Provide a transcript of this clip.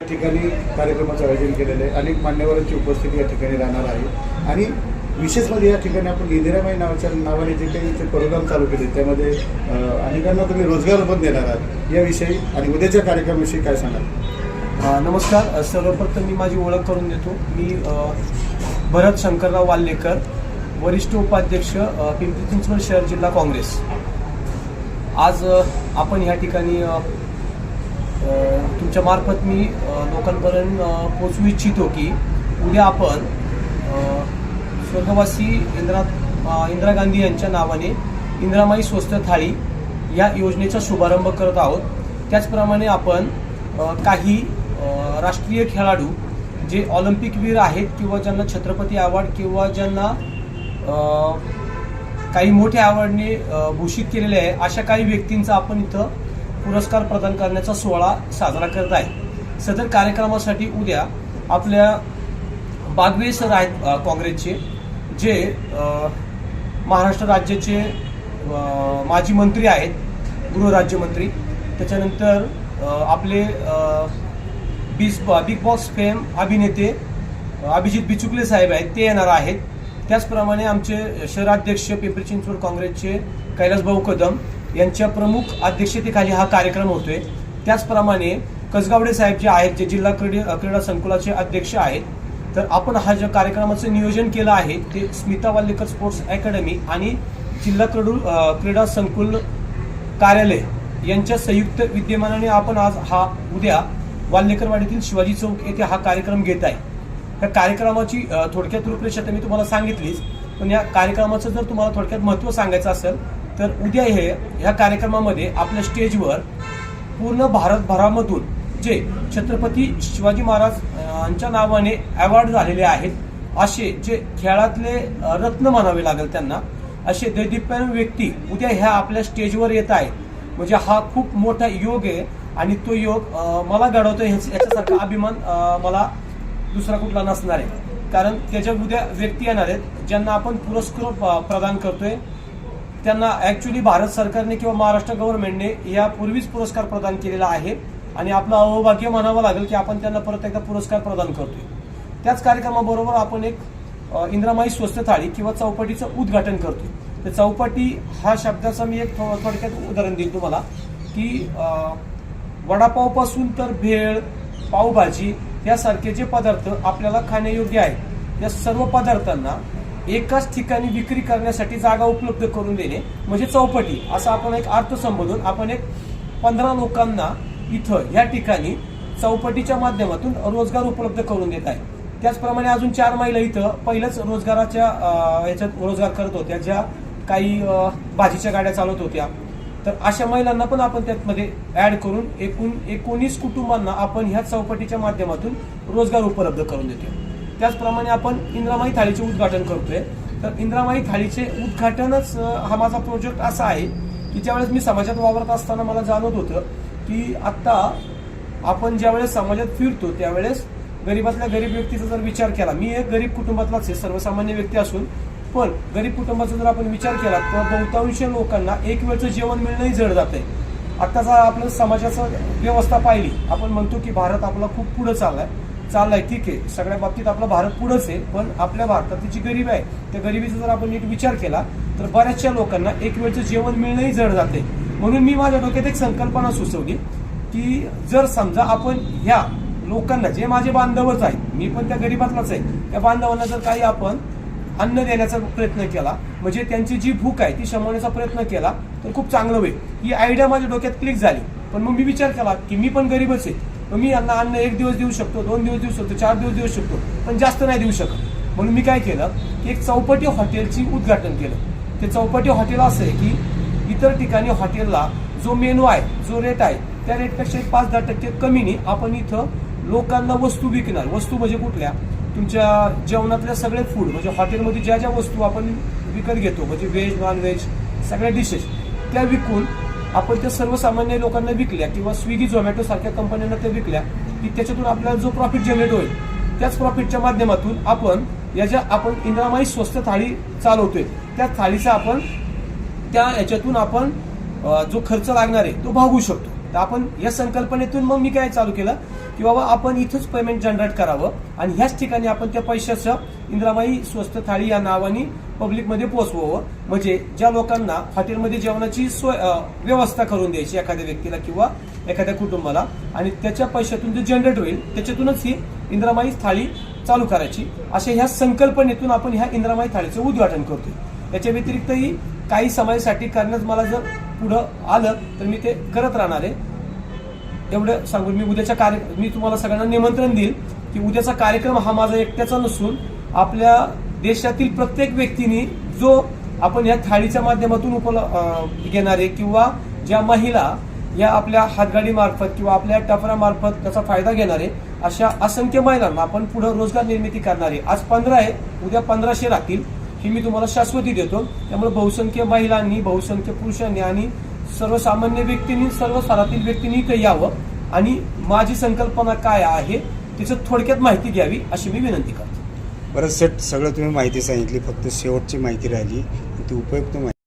या ठिकाणी कार्यक्रमाचं आयोजन केलेलं आहे. अनेक मान्यवरांची उपस्थिती या ठिकाणी राहणार आहे. आणि विशेष म्हणजे या ठिकाणी आपण इंदिराबाई नावाच्या नावाने जे काही प्रोग्राम चालू केले त्यामध्ये अनेकांना तुम्ही रोजगार पण देणार आहात. याविषयी आणि उद्याच्या कार्यक्रमाविषयी काय सांगाल? नमस्कार. सर्वप्रथम मी माझी ओळख करून देतो. मी भरत शंकरराव वाल्लेकर वरिष्ठ उपाध्यक्ष पिंपरी चिंचवड शहर जिल्हा काँग्रेस. आज आपण ह्या ठिकाणी तुमच्या मार्फत मी लोकांपर्यंत अ, पोचवू इच्छितो की उद्या आपण स्वर्गवासी इंदिरा इंदिरा गांधी यांच्या नावाने इंदिरामाई स्वस्त थाळी या योजनेचा शुभारंभ करत आहोत. त्याचप्रमाणे आपण काही राष्ट्रीय खेळाडू जे ऑलिम्पिकवीर आहेत किंवा ज्यांना छत्रपती अवॉर्ड किंवा ज्यांना काही मोठ्या अवॉर्डने भूषित केलेले आहे अशा काही व्यक्तींचा आपण इथं पुरस्कार प्रदान करण्याचा सोहळा साजरा करत आहे. सदर कार्यक्रमासाठी उद्या आपल्या बागवे सर आहेत काँग्रेसचे जे महाराष्ट्र राज्याचे माजी मंत्री आहेत गृहराज्यमंत्री त्याच्यानंतर आपले बीस बिग बॉस फेम अभिनेते अभिजित बिचुकले साहेब आहेत ते येणार आहेत. त्याचप्रमाणे आमचे शहराध्यक्ष पिंपरी चिंचवड काँग्रेसचे कैलासभाऊ कदम यांच्या प्रमुख अध्यक्षतेखाली हा कार्यक्रम होतोय. त्याचप्रमाणे कसगावडे साहेब जे आहेत जे जिल्हा क्रीडा क्रीडा संकुलाचे अध्यक्ष आहेत तर आपण हा ज्या कार्यक्रमाचं नियोजन केलं आहे ते स्मिता वाल्लेकर स्पोर्ट्स अकॅडमी आणि जिल्हा क्रीडू क्रीडा संकुल कार्यालय यांच्या संयुक्त विद्यमानाने आपण आज हा उद्या वाल्लेकरवाडीतील शिवाजी चौक येथे हा कार्यक्रम घेत आहे. या कार्यक्रमाची थोडक्यात रूपरेषा मी तुम्हाला सांगितलीच पण या कार्यक्रमाचं जर तुम्हाला थोडक्यात महत्त्व सांगायचं असेल तर उद्या हे ह्या कार्यक्रमामध्ये आपल्या स्टेजवर पूर्ण भारतभरामधून जे छत्रपती शिवाजी महाराज यांच्या नावाने अवॉर्ड झालेले आहेत असे जे खेळातले रत्न म्हणावे लागेल त्यांना असे दैदिप्यान व्यक्ती उद्या ह्या आपल्या स्टेजवर येत आहेत. म्हणजे हा खूप मोठा योग आहे आणि तो योग मला घडवतो याच्यासारखा अभिमान मला दुसरा कुठला नसणार आहे. कारण त्याच्या उद्या व्यक्ती येणार आहेत ज्यांना आपण पुरस्कार प्रदान करतोय. त्यांना ऍक्च्युली भारत सरकारने किंवा महाराष्ट्र गव्हर्नमेंटने यापूर्वीच पुरस्कार प्रदान केलेला आहे. आणि आपलं अहोभाग्य म्हणावं लागेल की आपण त्यांना परत एकदा पुरस्कार प्रदान करतोय. त्याच कार्यक्रमाबरोबर आपण एक इंद्रामाई स्वस्त थाळी किंवा चौपाटीचं उद्घाटन करतोय. तर चौपाटी हा शब्दाचा मी एक थोडक्यात उदाहरण देईल तुम्हाला की वडापावपासून तर भेळ पावभाजी यासारखे जे पदार्थ आपल्याला खाण्यायोग्य आहेत या सर्व पदार्थांना एकाच ठिकाणी विक्री करण्यासाठी जागा उपलब्ध करून देणे म्हणजे चौपटी असा आपण एक अर्थ संबोधून आपण एक पंधरा लोकांना इथं या ठिकाणी चौपटीच्या माध्यमातून रोजगार उपलब्ध करून देत आहे. त्याचप्रमाणे अजून चार महिला इथं पहिलंच रोजगाराच्या याच्यात रोजगार करत होत्या ज्या काही भाजीच्या गाड्या चालवत होत्या. तर अशा महिलांना पण आपण त्यामध्ये ऍड करून एकूण एकोणीस कुटुंबांना आपण ह्या चौपटीच्या माध्यमातून रोजगार उपलब्ध करून देतो त्याचप्रमाणे आपण इंद्रामाई थाळीचे उद्घाटन करतोय. तर इंद्रामाई थाळीचे उद्घाटनच हा माझा प्रोजेक्ट असा आहे की ज्यावेळेस मी समाजात वावरत असताना मला जाणवत होतं की आत्ता आपण ज्यावेळेस समाजात फिरतो त्यावेळेस गरीबातल्या गरीब व्यक्तीचा जर विचार केला मी एक गरीब कुटुंबातलाच आहे सर्वसामान्य व्यक्ती असून पण गरीब कुटुंबाचा जर आपण विचार केला तर बहुतांश लोकांना एक वेळचं जेवण मिळणंही जड जात आहे. आत्ताचा आपलं समाजाचं व्यवस्था पाहिली आपण म्हणतो की भारत आपला खूप पुढे चाललाय. चाललाय ठीक आहे. सगळ्या बाबतीत आपला भारत पुढंच आहे पण आपल्या भारतातली जी गरीब आहे त्या गरिबीचा जर आपण नीट विचार केला तर बऱ्याचशा लोकांना एक वेळचं जेवण मिळणंही जड जाते. म्हणून मी माझ्या डोक्यात एक संकल्पना सुचवली की जर समजा आपण ह्या लोकांना जे माझे बांधवच आहेत मी पण त्या गरीबातलाच आहे त्या बांधवांना जर काही आपण अन्न देण्याचा प्रयत्न केला म्हणजे त्यांची जी भूक आहे ती शमवण्याचा प्रयत्न केला तर खूप चांगलं होईल. ही आयडिया माझ्या डोक्यात क्लिक झाली. पण मग मी विचार केला की मी पण गरीबच आहे. मी यांना अन्न एक दिवस देऊ शकतो दोन दिवस देऊ शकतो चार दिवस देऊ शकतो पण जास्त नाही देऊ शकत. म्हणून मी काय केलं की एक चौपटी हॉटेलची उद्घाटन केलं. ते चौपटी हॉटेल असं आहे की इतर ठिकाणी हॉटेलला जो मेनू आहे जो रेट आहे त्या रेटपेक्षा एक पाच दहा टक्के कमीने आपण इथं लोकांना वस्तू विकणार. वस्तू म्हणजे कुठल्या? तुमच्या जेवणातल्या सगळे फूड म्हणजे हॉटेलमध्ये ज्या ज्या वस्तू आपण विकत घेतो म्हणजे व्हेज नॉन व्हेज सगळ्या डिशेस त्या विकून आपण त्या सर्वसामान्य लोकांना विकल्या किंवा स्विगी झोमॅटो सारख्या कंपन्यांना त्या विकल्या की त्याच्यातून आपल्याला जो प्रॉफिट जनरेट होईल त्याच प्रॉफिटच्या माध्यमातून आपण या ज्या आपण इंद्रामाई स्वस्त थाळी चालवतोय त्या थाळीचा आपण त्या याच्यातून आपण जो खर्च लागणार आहे तो भागू शकतो. तर आपण या संकल्पनेतून मग मी काय चालू केलं की बाबा आपण इथंच पेमेंट जनरेट करावं आणि ह्याच ठिकाणी आपण त्या पैशाचं इंद्रामाई स्वस्त थाळी या नावाने पब्लिकमध्ये पोहोचवावं. म्हणजे ज्या लोकांना हॉटेलमध्ये जेवणाची सोय व्यवस्था करून द्यायची एखाद्या व्यक्तीला किंवा एखाद्या कुटुंबाला आणि त्याच्या पैशातून जे जनरेट होईल त्याच्यातूनच ही इंद्रामाई थाळी चालू करायची. अशा ह्या संकल्पनेतून आपण ह्या इंद्रामाई थाळीचं उद्घाटन करतोय. त्याच्या व्यतिरिक्तही काही समाजासाठी करण्यास मला जर पुढं आलं तर मी ते करत राहणार आहे. एवढं सांगून मी उद्याच्या कार्य मी तुम्हाला सगळ्यांना निमंत्रण देईल की उद्याचा कार्यक्रम हा माझा एकट्याचा नसून आपल्या देशातील प्रत्येक व्यक्तीने जो आपण या थाळीच्या माध्यमातून उपलब्ध घेणारे किंवा ज्या महिला या आपल्या हातगाडी मार्फत किंवा आपल्या टपऱ्यामार्फत त्याचा फायदा घेणारे अशा असंख्य महिलांना आपण पुढे रोजगार निर्मिती करणारे आज पंधरा आहे उद्या पंधराशे राहतील. ही मी तुम्हाला शाश्वती देतो. त्यामुळे बहुसंख्य महिलांनी बहुसंख्य पुरुषांनी आणि सर्वसामान्य व्यक्तींनी सर्व स्तरातील व्यक्तींनी इथे यावं. आणि माझी संकल्पना काय आहे तिचं थोडक्यात माहिती घ्यावी अशी मी विनंती करतो. बरं सेट सगळं तुम्ही माहिती सांगितली. फक्त शेवटची माहिती राहिली. ती उपयुक्त माहिती